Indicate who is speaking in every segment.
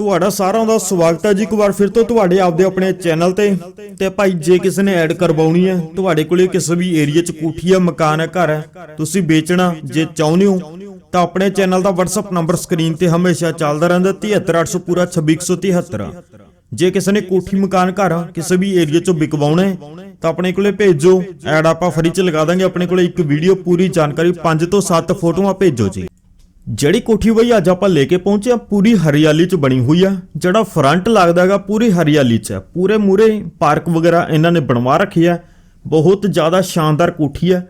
Speaker 1: ਤੁਹਾਡਾ ਸਾਰਿਆਂ ਦਾ ਸਵਾਗਤ ਹੈ ਜੀ। ਇੱਕ ਵਾਰ ਫਿਰ ਤੋਂ ਤੁਹਾਡੇ ਆਪਦੇ ਆਪਣੇ ਚੈਨਲ ਤੇ। ਤੇ ਭਾਈ, ਜੇ ਕਿਸੇ ਨੇ ਐਡ ਕਰਵਾਉਣੀ ਹੈ, ਤੁਹਾਡੇ ਕੋਲੇ ਕਿਸੇ ਵੀ ਏਰੀਆ 'ਚ ਕੋਠੀ ਹੈ ਮਕਾਨ ਹੈ, ਘਰ ਹੈ, ਤੁਸੀਂ ਵੇਚਣਾ, ਜੇ ਚਾਹੁੰਦੇ ਹੋ, ਤਾਂ ਆਪਣੇ ਚੈਨਲ ਦਾ WhatsApp ਨੰਬਰ ਸਕਰੀਨ ਤੇ ਹਮੇਸ਼ਾ ਚੱਲਦਾ ਰਹਿੰਦਾ 73800 ਪੂਰਾ 26173 ਜੇ ਕਿਸੇ ਨੇ ਕੋਠੀ, ਮਕਾਨ, ਘਰ, ਕਿਸੇ ਵੀ ਏਰੀਆ 'ਚੋਂ ਵਿਕਵਾਉਣਾ ਤਾਂ ਆਪਣੇ ਕੋਲੇ ਭੇਜੋ। ਐਡ ਆਪਾਂ ਫਰੀ 'ਚ ਲਗਾ ਦਾਂਗੇ, ਆਪਣੇ ਕੋਲੇ ਇੱਕ ਵੀਡੀਓ ਪੂਰੀ ਜਾਣਕਾਰੀ 5 ਤੋਂ 7 ਫੋਟੋਆਂ ਭੇਜੋ ਜੀ। ਜਿਹੜੀ ਕੋਠੀ ਬਈ ਅੱਜ ਆਪਾਂ ਲੈ ਕੇ ਪਹੁੰਚੇ ਆ, ਪੂਰੀ ਹਰਿਆਲੀ ਚ ਬਣੀ ਹੋਈ ਆ। ਜਿਹੜਾ ਫਰੰਟ ਲੱਗਦਾ ਹੈਗਾ, ਪੂਰੀ ਹਰਿਆਲੀ ਚ ਹੈ ਪੂਰੇ ਮੂਰੇ ਪਾਰਕ ਵਗੈਰਾ ਇਹਨਾਂ ਨੇ ਬਣਵਾ ਰੱਖੀ ਆ। ਬਹੁਤ ਜ਼ਿਆਦਾ ਸ਼ਾਨਦਾਰ ਕੋਠੀ ਆ।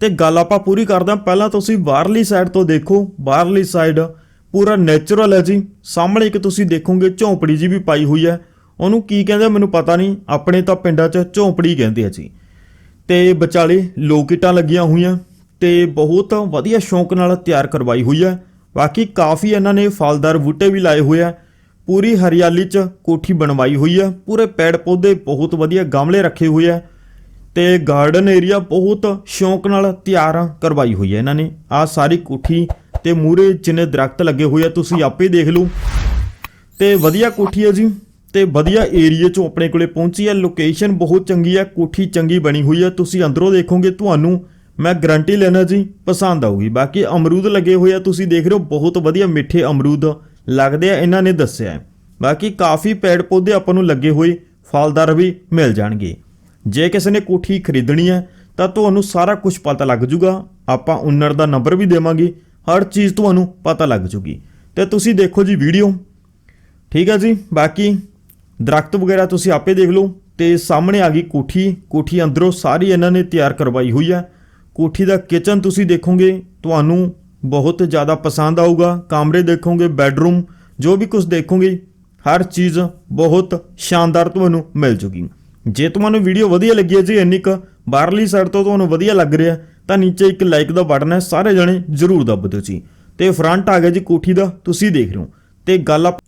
Speaker 1: ਤੇ ਗੱਲ ਆਪਾਂ ਪੂਰੀ ਕਰਦੇ ਹਾਂ ਪਹਿਲਾਂ ਤੁਸੀਂ ਬਾਹਰਲੀ ਸਾਈਡ ਤੋਂ ਦੇਖੋ। ਬਾਹਰਲੀ ਸਾਈਡ ਪੂਰਾ ਨੇਚਰਲ ਹੈ ਜੀ। ਸਾਹਮਣੇ ਇੱਕ ਤੁਸੀਂ ਦੇਖੋਗੇ, ਝੌਂਪੜੀ ਜੀ ਵੀ ਪਾਈ ਹੋਈ ਹੈ ਉਹਨੂੰ ਕੀ ਕਹਿੰਦੇ ਮੈਨੂੰ ਪਤਾ ਨਹੀਂ। ਆਪਣੇ ਤਾਂ ਪਿੰਡਾਂ 'ਚ ਝੌਂਪੜੀ ਕਹਿੰਦੇ ਆ ਜੀ। ਤੇ ਵਿਚਾਲੇ ਲੋਕਿਟਾਂ ਲੱਗੀਆਂ ਹੋਈਆਂ। ਤੇ ਬਹੁਤ ਵਧੀਆ ਸ਼ੌਂਕ ਨਾਲ ਤਿਆਰ ਕਰਵਾਈ ਹੋਈ ਹੈ। ਬਾਕੀ ਕਾਫੀ ਇਹਨਾਂ ਨੇ ਫਲਦਾਰ ਬੂਟੇ ਵੀ ਲਾਏ ਹੋਏ ਆ। ਪੂਰੀ ਹਰਿਆਲੀ 'ਚ ਕੋਠੀ ਬਣਵਾਈ ਹੋਈ ਆ ਪੂਰੇ ਪੇੜ ਪੌਦੇ ਬਹੁਤ ਵਧੀਆ ਗਮਲੇ ਰੱਖੇ ਹੋਏ ਆ ਤੇ ਗਾਰਡਨ ਏਰੀਆ ਬਹੁਤ ਸ਼ੌਂਕ ਨਾਲ ਤਿਆਰ ਕਰਵਾਈ ਹੋਈ ਹੈ ਇਹਨਾਂ ਨੇ। ਆ ਸਾਰੀ ਕੋਠੀ ਤੇ ਮੂਰੇ ਜਿੰਨੇ ਦਰਖਤ ਲੱਗੇ ਹੋਏ ਆ, ਤੁਸੀਂ ਆਪੇ ਦੇਖ ਲਓ। ਤੇ ਵਧੀਆ ਕੋਠੀ ਹੈ ਜੀ ਤੇ ਵਧੀਆ ਏਰੀਆ ਚੋਂ ਆਪਣੇ ਕੋਲੇ ਪਹੁੰਚੀ ਹੈ। ਲੋਕੇਸ਼ਨ ਬਹੁਤ ਚੰਗੀ ਹੈ। ਕੋਠੀ ਚੰਗੀ ਬਣੀ ਹੋਈ ਹੈ। ਤੁਸੀਂ ਅੰਦਰੋਂ ਦੇਖੋਗੇ ਤੁਹਾਨੂੰ ਮੈਂ ਗਰੰਟੀ ਲੈਣਾ ਜੀ, ਪਸੰਦ ਆਊਗੀ। ਬਾਕੀ ਅਮਰੂਦ ਲੱਗੇ ਹੋਏ ਆ, ਤੁਸੀਂ ਦੇਖ ਰਹੇ ਹੋ, ਬਹੁਤ ਵਧੀਆ ਮਿੱਠੇ ਅਮਰੂਦ ਲੱਗਦੇ ਆ, ਇਹਨਾਂ ਨੇ ਦੱਸਿਆ ਬਾਕੀ ਕਾਫੀ ਪੇੜ ਪੌਦੇ ਆਪਾਂ ਨੂੰ ਲੱਗੇ ਹੋਏ, ਫਲਦਾਰ ਵੀ ਮਿਲ ਜਾਣਗੇ। ਜੇ ਕਿਸੇ ਨੇ ਕੋਠੀ ਖਰੀਦਣੀ ਹੈ, ਤਾਂ ਤੁਹਾਨੂੰ ਸਾਰਾ ਕੁਝ ਪਤਾ ਲੱਗ ਜੂਗਾ। ਆਪਾਂ ਓਨਰ ਦਾ ਨੰਬਰ ਵੀ ਦੇਵਾਂਗੇ, ਹਰ ਚੀਜ਼ ਤੁਹਾਨੂੰ ਪਤਾ ਲੱਗ ਜੂਗੀ। ਤੇ ਤੁਸੀਂ ਦੇਖੋ ਜੀ ਵੀਡੀਓ। ਠੀਕ ਹੈ ਜੀ, ਬਾਕੀ ਦਰਖਤ ਵਗੈਰਾ ਤੁਸੀਂ ਆਪੇ ਦੇਖ ਲਓ, ਤੇ ਸਾਹਮਣੇ ਆ ਗਈ ਕੋਠੀ। ਕੋਠੀ ਅੰਦਰੋਂ ਸਾਰੀ ਇਹਨਾਂ ਨੇ ਤਿਆਰ ਕਰਵਾਈ ਹੋਈ ਹੈ। ਕੋਠੀ ਦਾ ਕਿਚਨ ਤੁਸੀਂ ਦੇਖੋਗੇ, ਤੁਹਾਨੂੰ ਬਹੁਤ ਜ਼ਿਆਦਾ ਪਸੰਦ ਆਊਗਾ। ਕਮਰੇ ਦੇਖੋਗੇ ਬੈੱਡਰੂਮ ਜੋ ਵੀ ਕੁਝ ਦੇਖੋਗੇ, ਹਰ ਚੀਜ਼ ਬਹੁਤ ਸ਼ਾਨਦਾਰ ਤੁਹਾਨੂੰ ਮਿਲ ਜੂਗੀ। ਜੇ ਤੁਹਾਨੂੰ ਵੀਡੀਓ ਵਧੀਆ ਲੱਗੀ ਹੈ ਜੀ, ਇੰਨੀ ਕੁ ਬਾਹਰਲੀ ਸਾਈਡ ਤੋਂ ਤੁਹਾਨੂੰ ਵਧੀਆ ਲੱਗ ਰਿਹਾ, ਤਾਂ ਨੀਚੇ ਇੱਕ ਲਾਈਕ ਦਾ ਬਟਨ ਹੈ, ਸਾਰੇ ਜਣੇ ਜ਼ਰੂਰ ਦੱਬ ਦਿਓ ਜੀ। ਤੇ ਫਰੰਟ ਆ ਗਿਆ ਜੀ ਕੋਠੀ ਦਾ, ਤੁਸੀਂ ਦੇਖ ਰਹੇ ਹੋ। ਤੇ ਗੱਲ ਆਪ-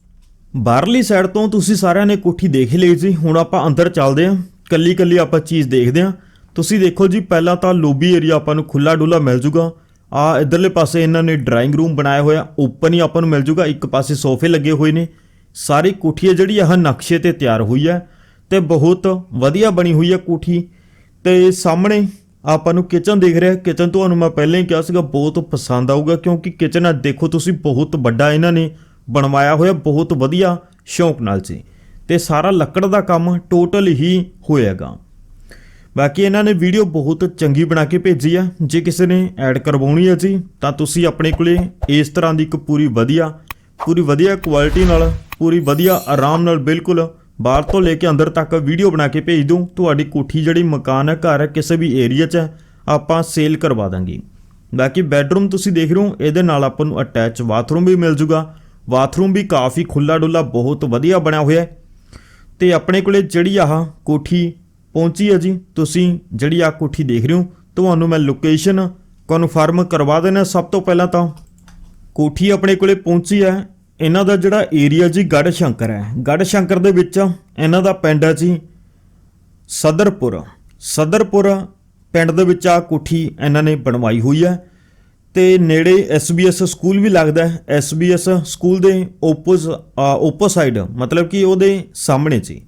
Speaker 1: ਬਾਹਰਲੀ ਸਾਈਡ ਤੋਂ ਤੁਸੀਂ ਸਾਰਿਆਂ ਨੇ ਕੋਠੀ ਦੇਖ ਲਈ ਜੀ, ਹੁਣ ਆਪਾਂ ਅੰਦਰ ਚੱਲਦੇ ਹਾਂ ਕੱਲੀ ਕੱਲੀ ਆਪਾਂ ਚੀਜ਼ ਦੇਖਦੇ ਹਾਂ। ਤੁਸੀਂ ਦੇਖੋ ਜੀ, ਪਹਿਲਾਂ ਤਾਂ ਲੋਬੀ ਏਰੀਆ ਆਪਾਂ ਨੂੰ ਖੁੱਲਾ ਡੁੱਲਾ ਮਿਲ ਜੂਗਾ। ਆ ਇਧਰਲੇ ਪਾਸੇ ਇਹਨਾਂ ਨੇ ਡਰਾਇੰਗ ਰੂਮ ਬਣਾਇਆ ਹੋਇਆ ਓਪਨ ਹੀ ਆਪਾਂ ਨੂੰ ਮਿਲ ਜੂਗਾ, ਇੱਕ ਪਾਸੇ ਸੋਫੇ ਲੱਗੇ ਹੋਏ ਨੇ। ਸਾਰੀ ਕੋਠੀ ਹੈ ਜਿਹੜੀ, ਆਹ ਨਕਸ਼ੇ ਤੇ ਤਿਆਰ ਹੋਈ ਹੈ ਤੇ ਬਹੁਤ ਵਧੀਆ ਬਣੀ ਹੋਈ ਹੈ ਕੋਠੀ। ਤੇ ਸਾਹਮਣੇ ਆਪਾਂ ਨੂੰ ਕਿਚਨ ਦਿਖ ਰਿਹਾ ਕਿਚਨ ਤੁਹਾਨੂੰ ਮੈਂ ਪਹਿਲਾਂ ਹੀ ਕਿਹਾ ਸੀਗਾ, ਬਹੁਤ ਪਸੰਦ ਆਊਗਾ ਕਿਉਂਕਿ ਕਿਚਨ ਆ, ਦੇਖੋ ਤੁਸੀਂ, ਬਹੁਤ ਵੱਡਾ ਇਹਨਾਂ ਨੇ ਬਣਵਾਇਆ ਹੋਇਆ, ਬਹੁਤ ਵਧੀਆ ਸ਼ੌਂਕ ਨਾਲ ਸੀ। ਤੇ ਸਾਰਾ ਲੱਕੜ ਦਾ ਕੰਮ ਟੋਟਲ ਹੀ ਹੋਏਗਾ ਬਾਕੀ ਇਹਨਾਂ ਨੇ ਵੀਡੀਓ ਬਹੁਤ ਚੰਗੀ ਬਣਾ ਕੇ ਭੇਜੀ ਆ। ਜੇ ਕਿਸੇ ਨੇ ਐਡ ਕਰਵਾਉਣੀ ਹੈ ਜੀ ਤਾਂ ਤੁਸੀਂ ਆਪਣੇ ਕੋਲੇ ਇਸ ਤਰ੍ਹਾਂ ਦੀ ਇੱਕ ਪੂਰੀ ਵਧੀਆ ਪੂਰੀ ਵਧੀਆ ਕੁਆਲਿਟੀ ਨਾਲ ਪੂਰੀ ਵਧੀਆ ਆਰਾਮ ਨਾਲ ਬਿਲਕੁਲ ਬਾਹਰ ਤੋਂ ਲੈ ਕੇ ਅੰਦਰ ਤੱਕ ਵੀਡੀਓ ਬਣਾ ਕੇ ਭੇਜ ਦੂੰ। ਤੁਹਾਡੀ ਕੋਠੀ ਜਿਹੜੀ ਮਕਾਨ ਹੈ ਘਰ ਹੈ ਕਿਸੇ ਵੀ ਏਰੀਆ 'ਚ ਹੈ, ਆਪਾਂ ਸੇਲ ਕਰਵਾ ਦਾਂਗੇ। ਬਾਕੀ ਬੈੱਡਰੂਮ ਤੁਸੀਂ ਦੇਖ ਰਹੇ ਹੋ ਇਹਦੇ ਨਾਲ ਆਪਾਂ ਨੂੰ ਅਟੈਚ ਬਾਥਰੂਮ ਵੀ ਮਿਲ ਜੂਗਾ। ਬਾਥਰੂਮ ਵੀ ਕਾਫੀ ਖੁੱਲਾ ਡੁੱਲਾ ਬਹੁਤ ਵਧੀਆ ਬਣਿਆ ਹੋਇਆ ਹੈ। ਤੇ ਆਪਣੇ ਕੋਲੇ ਜਿਹੜੀ ਆਹ ਕੋਠੀ ਪਹੁੰਚੀ ਹੈ ਜੀ। ਤੁਸੀਂ ਜਿਹੜੀ ਆ ਕੋਠੀ ਦੇਖ ਰਹੇ ਹੋ, ਤੁਹਾਨੂੰ ਮੈਂ ਲੋਕੇਸ਼ਨ ਕਨਫਰਮ ਕਰਵਾ ਦੇਣਾ ਸਭ ਤੋਂ ਪਹਿਲਾਂ ਤਾਂ। ਕੋਠੀ ਆਪਣੇ ਕੋਲੇ ਪਹੁੰਚੀ ਹੈ। ਇਹਨਾਂ ਦਾ ਜਿਹੜਾ ਏਰੀਆ ਜੀ ਗੜ ਸ਼ੰਕਰ ਹੈ। ਗੜ ਸ਼ੰਕਰ ਦੇ ਵਿੱਚ ਇਹਨਾਂ ਦਾ ਪਿੰਡ ਹੈ ਜੀ ਸਦਰਪੁਰ। ਸਦਰਪੁਰ ਪਿੰਡ ਦੇ ਵਿੱਚ ਆ ਕੋਠੀ ਇਹਨਾਂ ਨੇ ਬਣਵਾਈ ਹੋਈ ਹੈ ਤੇ ਨੇੜੇ SBS ਸਕੂਲ ਵੀ ਲੱਗਦਾ ਹੈ। SBS ਸਕੂਲ ਦੇ ਓਪੋਜ਼ ਓਪੋਸਾਈਡ ਮਤਲਬ ਕਿ ਉਹਦੇ ਸਾਹਮਣੇ ਜੀ।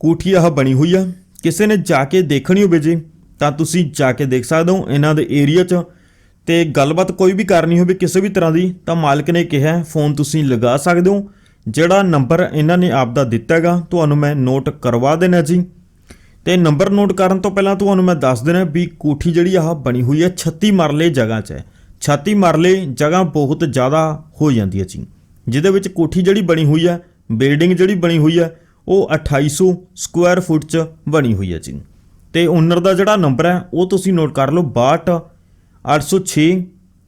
Speaker 1: ਕੋਠੀ ਆਹ ਬਣੀ ਹੋਈ ਆ ਕਿਸੇ ਨੇ ਜਾ ਕੇ ਦੇਖਣੀ ਹੋਵੇ ਜੀ, ਤਾਂ ਤੁਸੀਂ ਜਾ ਕੇ ਦੇਖ ਸਕਦੇ ਹੋ ਇਹਨਾਂ ਦੇ ਏਰੀਆ 'ਚ। ਤੇ ਗੱਲਬਾਤ ਕੋਈ ਵੀ ਕਰਨੀ ਹੋਵੇ ਕਿਸੇ ਵੀ ਤਰ੍ਹਾਂ ਦੀ, ਤਾਂ ਮਾਲਕ ਨੇ ਕਿਹਾ, ਫੋਨ ਤੁਸੀਂ ਲਗਾ ਸਕਦੇ ਹੋ। ਜਿਹੜਾ ਨੰਬਰ ਇਹਨਾਂ ਨੇ ਆਪ ਦਾ ਦਿੱਤਾ ਹੈਗਾ, ਤੁਹਾਨੂੰ ਮੈਂ ਨੋਟ ਕਰਵਾ ਦੇਣਾ ਜੀ। ਤੇ ਨੰਬਰ ਨੋਟ ਕਰਨ ਤੋਂ ਪਹਿਲਾਂ ਤੁਹਾਨੂੰ ਮੈਂ ਦੱਸ ਦੇਣਾ ਵੀ ਕੋਠੀ ਜਿਹੜੀ ਆਹ ਬਣੀ ਹੋਈ ਹੈ 36 ਮਰਲੇ ਜਗ੍ਹਾ 'ਚ ਹੈ। 36 ਮਰਲੇ ਜਗ੍ਹਾ ਬਹੁਤ ਜ਼ਿਆਦਾ ਹੋ ਜਾਂਦੀ ਹੈ ਜੀ। ਜਿਹਦੇ ਵਿੱਚ ਕੋਠੀ ਜਿਹੜੀ ਬਣੀ ਹੋਈ ਹੈ, ਬਿਲਡਿੰਗ ਜਿਹੜੀ ਬਣੀ ਹੋਈ ਹੈ ਉਹ 2800 ਸਕੁਆਇਰ ਫੁੱਟ 'ਚ ਬਣੀ ਹੋਈ ਹੈ ਜੀ। ਤੇ ਓਨਰ ਦਾ ਜਿਹੜਾ ਨੰਬਰ ਹੈ, ਉਹ ਤੁਸੀਂ ਨੋਟ ਕਰ ਲਓ 62 806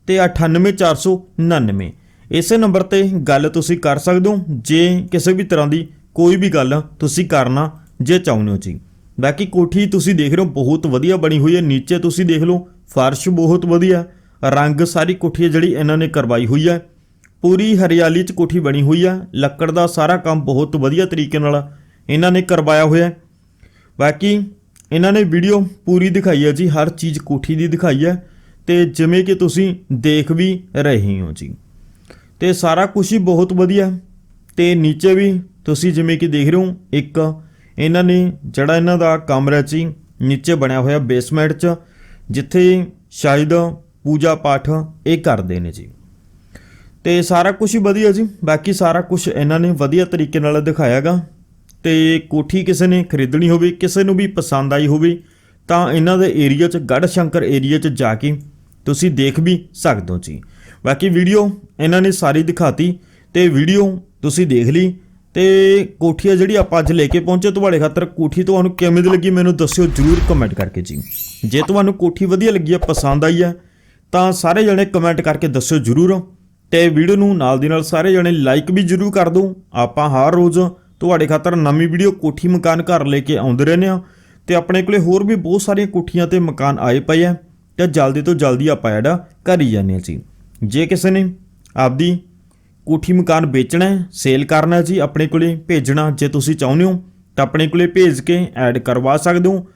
Speaker 1: ਤੇ 98499 ਇਸੇ ਨੰਬਰ ਤੇ ਗੱਲ ਤੁਸੀਂ ਕਰ ਸਕਦੇ ਹੋ, ਜੇ ਕਿਸੇ ਵੀ ਤਰ੍ਹਾਂ ਦੀ ਕੋਈ ਵੀ ਗੱਲ ਤੁਸੀਂ ਕਰਨਾ ਜੇ ਚਾਹੁੰਦੇ ਹੋ ਜੀ। ਬਾਕੀ ਕੋਠੀ ਤੁਸੀਂ ਦੇਖ ਰਹੇ ਹੋ, ਬਹੁਤ ਵਧੀਆ ਬਣੀ ਹੋਈ ਹੈ, ਨੀਚੇ ਤੁਸੀਂ ਦੇਖ ਲਓ, ਫਰਸ਼ ਬਹੁਤ ਵਧੀਆ, ਰੰਗ ਸਾਰੀ ਕੋਠੀ ਹੈ ਜਿਹੜੀ ਇਹਨਾਂ ਨੇ ਕਰਵਾਈ ਹੋਈ ਹੈ। ਪੂਰੀ ਹਰਿਆਲੀ 'ਚ ਕੋਠੀ ਬਣੀ ਹੋਈ ਹੈ ਲੱਕੜ ਦਾ ਸਾਰਾ ਕੰਮ ਬਹੁਤ ਵਧੀਆ ਤਰੀਕੇ ਨਾਲ ਇਹਨਾਂ ਨੇ ਕਰਵਾਇਆ ਹੋਇਆ ਬਾਕੀ ਇਹਨਾਂ ਨੇ ਵੀਡੀਓ ਪੂਰੀ ਦਿਖਾਈ ਹੈ ਜੀ, ਹਰ ਚੀਜ਼ ਕੋਠੀ ਦੀ ਦਿਖਾਈ ਹੈ ਤੇ ਜਿਵੇਂ ਕਿ ਤੁਸੀਂ ਦੇਖ ਵੀ ਰਹੇ ਹੋ ਜੀ। ਤੇ ਸਾਰਾ ਕੁਝ ਹੀ ਬਹੁਤ ਵਧੀਆ। ਹੈ। ਤੇ ਨੀਚੇ ਵੀ ਤੁਸੀਂ ਜਿਵੇਂ ਕਿ ਦੇਖ ਰਹੇ ਹੋ, ਇੱਕ ਇਹਨਾਂ ਨੇ ਜਿਹੜਾ ਇਹਨਾਂ ਦਾ ਕਮਰਾ ਜੀ, ਨੀਚੇ ਬਣਿਆ ਹੋਇਆ ਬੇਸਮੈਂਟ 'ਚ, ਜਿੱਥੇ ਸ਼ਾਇਦ ਪੂਜਾ ਪਾਠ ਇਹ ਕਰਦੇ ਨੇ ਜੀ। ਤੇ ਸਾਰਾ ਕੁਝ ਹੀ ਵਧੀਆ ਜੀ। ਬਾਕੀ ਸਾਰਾ ਕੁਝ ਇਹਨਾਂ ਨੇ ਵਧੀਆ ਤਰੀਕੇ ਨਾਲ ਦਿਖਾਇਆਗਾ। ਤੇ ਕੋਠੀ ਕਿਸੇ ਨੇ ਖਰੀਦਣੀ ਹੋਵੇ, ਕਿਸੇ ਨੂੰ ਵੀ ਪਸੰਦ ਆਈ ਹੋਵੇ, ਤਾਂ ਇਹਨਾਂ ਦੇ ਏਰੀਆ 'ਚ ਗੜ ਸ਼ੰਕਰ ਏਰੀਆ 'ਚ ਜਾ ਕੇ ਤੁਸੀਂ ਦੇਖ ਵੀ ਸਕਦੇ ਹੋ ਜੀ। ਬਾਕੀ ਵੀਡੀਓ ਇਹਨਾਂ ਨੇ ਸਾਰੀ ਦਿਖਾਤੀ ਤੇ ਵੀਡੀਓ ਤੁਸੀਂ ਦੇਖ ਲਈ ਤੇ ਕੋਠੀ ਆ ਜਿਹੜੀ ਆਪਾਂ ਅੱਜ ਲੈ ਕੇ ਪਹੁੰਚੇ ਤੁਹਾਡੇ ਖਾਤਰ ਕੋਠੀ ਤੁਹਾਨੂੰ ਕਿਵੇਂ ਦੀ ਲੱਗੀ ਮੈਨੂੰ ਦੱਸਿਓ ਜਰੂਰ ਕਮੈਂਟ ਕਰਕੇ ਜੀ। ਜੇ ਤੁਹਾਨੂੰ ਕੋਠੀ ਵਧੀਆ ਲੱਗੀ ਹੈ ਪਸੰਦ ਆਈ ਹੈ ਤਾਂ ਸਾਰੇ ਜਣੇ ਕਮੈਂਟ ਕਰਕੇ ਦੱਸਿਓ ਜਰੂਰ। ਤੇ ਵੀਡੀਓ ਨੂੰ ਨਾਲ ਦੀ ਨਾਲ ਸਾਰੇ ਜਣੇ ਲਾਈਕ ਵੀ ਜਰੂਰ ਕਰ ਦਿਓ। ਆਪਾਂ ਹਰ ਰੋਜ਼ ਤੁਹਾਡੇ ਖਾਤਰ ਨਵੀਂ ਵੀਡੀਓ ਕੋਠੀ ਮਕਾਨ ਘਰ ਲੈ ਕੇ ਆਉਂਦੇ ਰਹਿੰਦੇ ਆ ਤੇ ਆਪਣੇ ਕੋਲੇ ਹੋਰ ਵੀ ਬਹੁਤ ਸਾਰੀਆਂ ਕੋਠੀਆਂ ਤੇ ਮਕਾਨ ਆਏ ਪਏ ਆ ਤੇ ਜਲਦੀ ਤੋਂ ਜਲਦੀ ਆਪਾਂ ਜਿਹੜਾ ਕਰੀ ਜਾਂਦੇ ਹਾਂ ਜੀ। ਜੇ ਕਿਸੇ ਨੇ ਆਪਦੀ ਕੋਠੀ ਮਕਾਨ ਵੇਚਣਾ ਹੈ ਸੇਲ ਕਰਨਾ ਜੀ, ਆਪਣੇ ਕੋਲੇ ਭੇਜਣਾ ਜੇ ਤੁਸੀਂ ਚਾਹੁੰਦੇ ਹੋ, ਤਾਂ ਆਪਣੇ ਕੋਲੇ ਭੇਜ ਕੇ ਐਡ ਕਰਵਾ ਸਕਦੇ ਹੋ।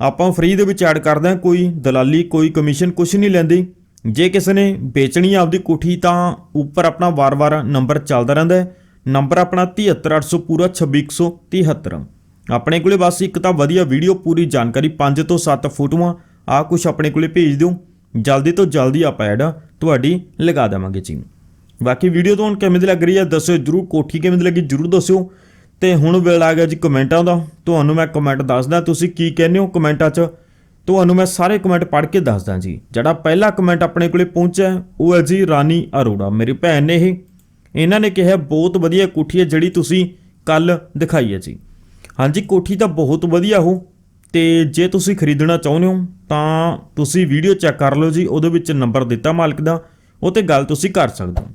Speaker 1: ਆਪਾਂ ਫ੍ਰੀ ਦੇ ਵਿੱਚ ਐਡ ਕਰਦੇ ਹਾਂ, ਕੋਈ ਦਲਾਲੀ, ਕੋਈ ਕਮਿਸ਼ਨ ਕੁਝ ਨਹੀਂ ਲੈਂਦੇ। ਜੇ ਕਿਸੇ ਨੇ ਵੇਚਣੀ ਹੈ ਆਪਦੀ ਕੋਠੀ ਤਾਂ ਉੱਪਰ ਆਪਣਾ ਵਾਰ-ਵਾਰ ਨੰਬਰ ਚੱਲਦਾ ਰਹਿੰਦਾ ਹੈ। ਨੰਬਰ ਆਪਣਾ 73800 ਪੂਰਾ 26173 ਆਪਣੇ ਕੋਲੇ ਬਸ ਇੱਕ ਤਾਂ ਵਧੀਆ ਵੀਡੀਓ, ਪੂਰੀ ਜਾਣਕਾਰੀ 5 ਤੋਂ 7 ਫੋਟੋਆਂ ਆ ਕੁਝ ਆਪਣੇ ਕੋਲੇ ਭੇਜ ਦਿਓ। ਜਲਦੀ ਤੋਂ ਜਲਦੀ ਆਪਾਂ ਐਡ ਤੁਹਾਡੀ ਲਗਾ ਦੇਵਾਂਗੇ ਜੀ ਬਾਕੀ ਵੀਡੀਓ ਤੁਹਾਨੂੰ ਕਿਵੇਂ ਦੀ ਲੱਗ ਰਹੀ ਹੈ ਦੱਸਿਓ ਜਰੂਰ, ਕੋਠੀ ਕਿਵੇਂ ਦੀ ਲੱਗੀ ਜਰੂਰ ਦੱਸਿਓ। ਤੇ ਹੁਣ ਵੇਲਾ ਆ ਗਿਆ ਜੀ ਕਮੈਂਟਾਂ ਦਾ। ਤੁਹਾਨੂੰ ਮੈਂ ਕਮੈਂਟ ਦੱਸਦਾ, ਤੁਸੀਂ ਕੀ ਕਹਿੰਦੇ ਹੋ ਕਮੈਂਟਾਂ 'ਚ? ਤੁਹਾਨੂੰ ਮੈਂ ਸਾਰੇ ਕਮੈਂਟ ਪੜ੍ਹ ਕੇ ਦੱਸਦਾ ਜੀ। ਜਿਹੜਾ ਪਹਿਲਾ ਕਮੈਂਟ ਆਪਣੇ ਕੋਲੇ ਪਹੁੰਚਿਆ ਉਹ ਹੈ ਜੀ ਰਾਨੀ ਅਰੋੜਾ, ਮੇਰੀ ਭੈਣ ਨੇ ਇਹ। ਇਹਨਾਂ ਨੇ ਕਿਹਾ, ਬਹੁਤ ਵਧੀਆ ਕੋਠੀ ਹੈ ਜਿਹੜੀ ਤੁਸੀਂ ਕੱਲ ਦਿਖਾਈ ਹੈ ਜੀ। ਹਾਂਜੀ, ਕੋਠੀ ਤਾਂ ਬਹੁਤ ਵਧੀਆ ਹੋ, ਤੇ ਜੇ ਤੁਸੀਂ ਖਰੀਦਣਾ ਚਾਹੁੰਦੇ ਹੋ, ਤਾਂ ਤੁਸੀਂ ਵੀਡੀਓ ਚੈੱਕ ਕਰ ਲਓ ਜੀ, ਉਹਦੇ ਵਿੱਚ ਨੰਬਰ ਦਿੱਤਾ ਮਾਲਕ ਦਾ, ਉਹ ਤੇ ਗੱਲ ਤੁਸੀਂ ਕਰ ਸਕਦੇ ਹੋ।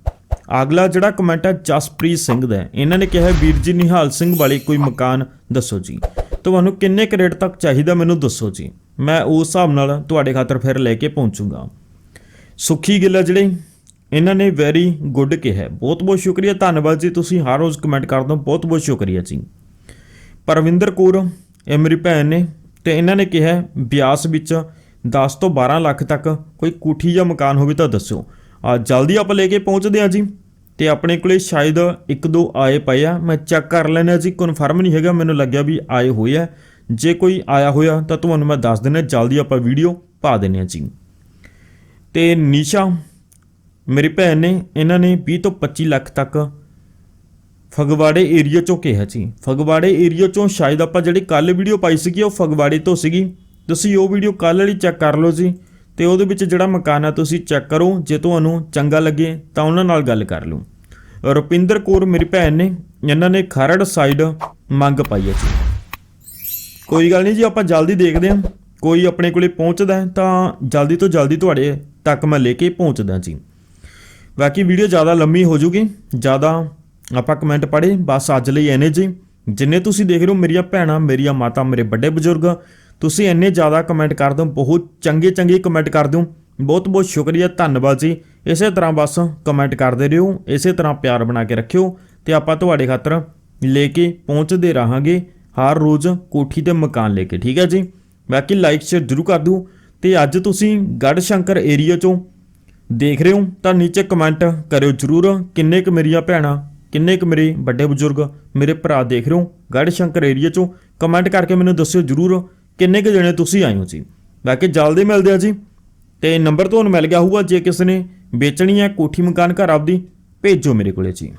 Speaker 1: ਅਗਲਾ ਜਿਹੜਾ ਕਮੈਂਟ ਹੈ, ਜਸਪ੍ਰੀਤ ਸਿੰਘ ਦਾ ਇਹਨਾਂ ਨੇ ਕਿਹਾ, ਵੀਰ ਜੀ, ਨਿਹਾਲ ਸਿੰਘ ਵਾਲੇ ਕੋਈ ਮਕਾਨ ਦੱਸੋ ਜੀ। ਤੁਹਾਨੂੰ ਕਿੰਨੇ ਕੁ ਰੇਟ ਤੱਕ ਚਾਹੀਦਾ ਮੈਨੂੰ ਦੱਸੋ ਜੀ। ਮੈਂ ਉਸ ਹਿਸਾਬ ਨਾਲ ਤੁਹਾਡੇ ਖਾਤਰ ਫਿਰ ਲੈ ਕੇ ਪਹੁੰਚੂਗਾ। ਸੁਖੀ ਗਿੱਲ ਆ ਜਿਹੜੇ, ਇਹਨਾਂ ਨੇ ਵੈਰੀ ਗੁੱਡ ਕਿਹਾ। ਬਹੁਤ ਬਹੁਤ ਸ਼ੁਕਰੀਆ, ਧੰਨਵਾਦ ਜੀ। ਤੁਸੀਂ ਹਰ ਰੋਜ਼ ਕਮੈਂਟ ਕਰਦੇ ਹੋ ਬਹੁਤ ਬਹੁਤ ਸ਼ੁਕਰੀਆ ਜੀ। ਪਰਵਿੰਦਰ ਕੌਰ, ਇਹ ਮੇਰੀ ਭੈਣ ਨੇ, ਤੇ ਇਹਨਾਂ ਨੇ ਕਿਹਾ, ਬਿਆਸ ਵਿੱਚ 10 ਤੋਂ 12 ਲੱਖ ਤੱਕ ਕੋਈ ਕੋਠੀ ਜਾਂ ਮਕਾਨ ਹੋਵੇ ਤਾਂ ਦੱਸਿਓ। ਆ ਜਲਦੀ ਆਪਾਂ ਲੈ ਕੇ ਪਹੁੰਚਦੇ ਆ ਜੀ। ਤੇ ਆਪਣੇ ਕੋਲੇ ਸ਼ਾਇਦ ਇੱਕ ਦੋ ਆਏ ਪਏ ਆ। ਮੈਂ ਚੈੱਕ ਕਰ ਲੈਣਾ ਜੀ। ਕਨਫਰਮ ਨਹੀਂ ਹੈਗਾ। ਮੈਨੂੰ ਲੱਗਿਆ ਵੀ ਆਏ ਹੋਏ ਆ। ਜੇ ਕੋਈ ਆਇਆ ਹੋਇਆ ਤਾਂ ਤੁਹਾਨੂੰ ਮੈਂ ਦੱਸ ਦਿੰਦਾ, ਜਲਦੀ ਆਪਾਂ ਵੀਡੀਓ ਪਾ ਦਿੰਨੇ ਆ ਜੀ। ਤੇ ਨੀਸ਼ਾ, ਮੇਰੀ ਭੈਣ ਨੇ, ਇਹਨਾਂ ਨੇ 20 ਤੋਂ 25 ਲੱਖ ਤੱਕ ਫਗਵਾੜੇ ਏਰੀਆ ਚੋਂ ਕਿਹਾ ਜੀ। ਫਗਵਾੜੇ ਏਰੀਆ ਚੋਂ ਸ਼ਾਇਦ ਆਪਾਂ ਜਿਹੜੀ ਕੱਲ ਵੀਡੀਓ ਪਾਈ ਸੀਗੀ, ਉਹ ਫਗਵਾੜੇ ਤੋਂ ਸੀਗੀ। ਤੁਸੀਂ ਉਹ ਵੀਡੀਓ ਕੱਲ ਵਾਲੀ ਚੈੱਕ ਕਰ ਲਓ ਜੀ ਤੇ ਉਹਦੇ ਵਿੱਚ ਜਿਹੜਾ ਮਕਾਨ ਆ, ਤੁਸੀਂ ਚੈੱਕ ਕਰੋ। ਜੇ ਤੁਹਾਨੂੰ ਚੰਗਾ ਲੱਗੇ ਤਾਂ ਉਹਨਾਂ ਨਾਲ ਗੱਲ ਕਰ ਲਓ। ਰੁਪਿੰਦਰ ਕੌਰ, ਮੇਰੀ ਭੈਣ ਨੇ, ਇਹਨਾਂ ਨੇ ਖਰੜ ਸਾਈਡ ਮੰਗ ਪਾਈ ਹੈ ਜੀ। ਕੋਈ ਗੱਲ ਨਹੀਂ ਜੀ, ਆਪਾਂ ਜਲਦੀ ਦੇਖਦੇ ਹਾਂ। ਕੋਈ ਆਪਣੇ ਕੋਲੇ ਪਹੁੰਚਦਾ ਹੈ ਤਾਂ ਜਲਦੀ ਤੋਂ ਜਲਦੀ ਤੁਹਾਡੇ ਤੱਕ ਮੈਂ ਲੈ ਕੇ ਪਹੁੰਚਦਾ ਜੀ। ਬਾਕੀ ਵੀਡੀਓ ਜ਼ਿਆਦਾ ਲੰਮੀ ਹੋ ਜੂਗੀ, ਜ਼ਿਆਦਾ ਆਪਾਂ ਕਮੈਂਟ ਪੜ੍ਹੇ, ਬਸ ਅੱਜ ਲਈ ਐਨੇ ਜੀ। ਜਿੰਨੇ ਤੁਸੀਂ ਦੇਖ ਰਹੇ ਹੋ ਮੇਰੀਆਂ ਭੈਣਾਂ, ਮੇਰੀਆਂ ਮਾਤਾ, ਮੇਰੇ ਵੱਡੇ ਬਜ਼ੁਰਗ, ਤੁਸੀਂ ਇੰਨੇ ਜ਼ਿਆਦਾ ਕਮੈਂਟ ਕਰਦੇ ਹੋ ਬਹੁਤ ਚੰਗੇ ਚੰਗੇ ਕਮੈਂਟ ਕਰਦੇ ਹੋ ਬਹੁਤ ਬਹੁਤ ਸ਼ੁਕਰੀਆ, ਧੰਨਵਾਦ ਜੀ। ਇਸੇ ਤਰ੍ਹਾਂ ਬਸ ਕਮੈਂਟ ਕਰਦੇ ਰਹੋ, ਇਸੇ ਤਰ੍ਹਾਂ ਪਿਆਰ ਬਣਾ ਕੇ ਰੱਖਿਓ ਤੇ ਆਪਾਂ ਤੁਹਾਡੇ ਖਾਤਰ ਲੈ ਕੇ ਪਹੁੰਚਦੇ ਰਹਾਂਗੇ। ਹਰ ਰੋਜ਼ ਕੋਠੀ ਤੇ ਮਕਾਨ ਲੈ ਕੇ, ਠੀਕ ਹੈ ਜੀ? ਬਾਕੀ ਲਾਈਕ ਸ਼ੇਅਰ ਜ਼ਰੂਰ ਕਰ ਦਿਓ ਤੇ ਅੱਜ ਤੁਸੀਂ ਗੜ ਸ਼ੰਕਰ ਏਰੀਆ ਚੋਂ ਦੇਖ ਰਹੇ ਹੋ, ਤਾਂ ਨੀਚੇ ਕਮੈਂਟ ਕਰਿਓ ਜਰੂਰ, ਕਿੰਨੇ ਕੁ ਮੇਰੀਆਂ ਭੈਣਾਂ, ਕਿੰਨੇ ਕੁ ਮੇਰੇ ਵੱਡੇ ਬਜ਼ੁਰਗ, ਮੇਰੇ ਭਰਾ ਦੇਖ ਰਹੇ ਹੋ ਗੜ ਸ਼ੰਕਰ ਏਰੀਆ ਚੋਂ ਕਮੈਂਟ ਕਰਕੇ ਮੈਨੂੰ ਦੱਸਿਓ ਜਰੂਰ ਕਿੰਨੇ ਕੁ ਜਣੇ ਤੁਸੀਂ ਆਏ ਹੋ ਜੀ। ਬਾਕੀ ਜਲਦੀ ਮਿਲਦੇ ਆ ਜੀ ਤੇ ਨੰਬਰ ਤੁਹਾਨੂੰ ਮਿਲ ਗਿਆ ਹੋਊਗਾ, ਜੇ ਕਿਸੇ ਨੇ ਵੇਚਣੀ ਹੈ ਕੋਠੀ ਮਕਾਨ ਘਰ ਆਪਦੀ, ਭੇਜੋ ਮੇਰੇ ਕੋਲੇ ਜੀ।